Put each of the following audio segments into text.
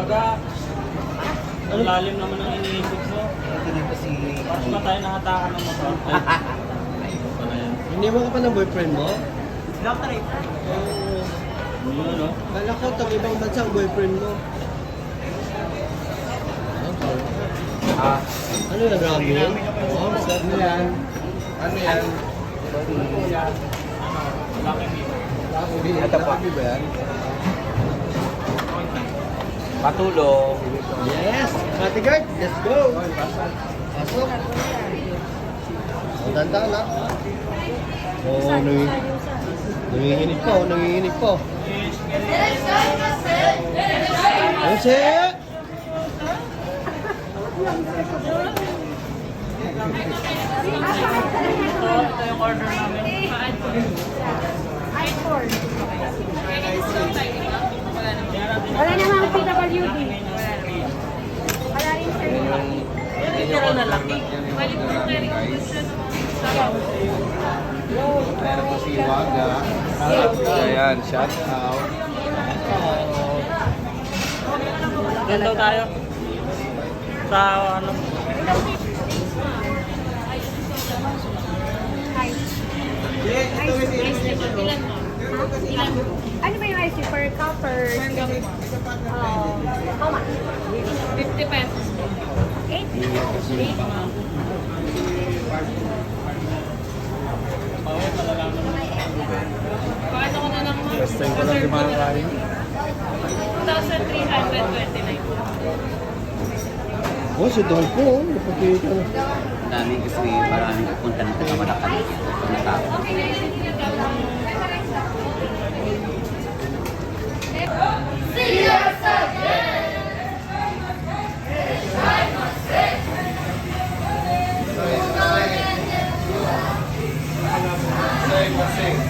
Hiwaga. Ang lalim naman ang iniisip mo. Ito dito si... Bakit ba tayo nahatakan ng motor? Yan. Iniwan ka pa ng boyfriend mo? Doctor eh. Oo. Ano, no? Kala ko, tag ibang bansa ang boyfriend mo. Ah. Ano yan, ramen? Oo, masarap Ano yan? Ano yan? Lucky me. Ito pa. ba yan? Patulong. Yes! Ate Guard, let's go! Pasok! Ang tanda na. Oo, oh, nangi nanginginig pa, oh, nanginginig pa. Jose! Ito, ito yung order namin. Meron po si Waga. Ayan, shout out. Ganto tayo. Sa ano. Ano ba yung ice cream? Per cup, per... Oh, how much? 50 pesos. 8? 8? First time ko lang kumakain. 2,329. Oh, si Dolpo, oh, napapili ka na. Daming kasi maraming pupunta ng taga Malacan. Ang tao. Sa ating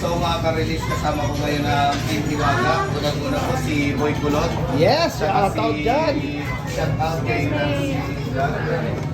So makaka-release kasama ko ngayon ng Team Hiwaga. Unang-una po si Boy Kulot. Yes, shout out dyan. Shout out kay Nancy.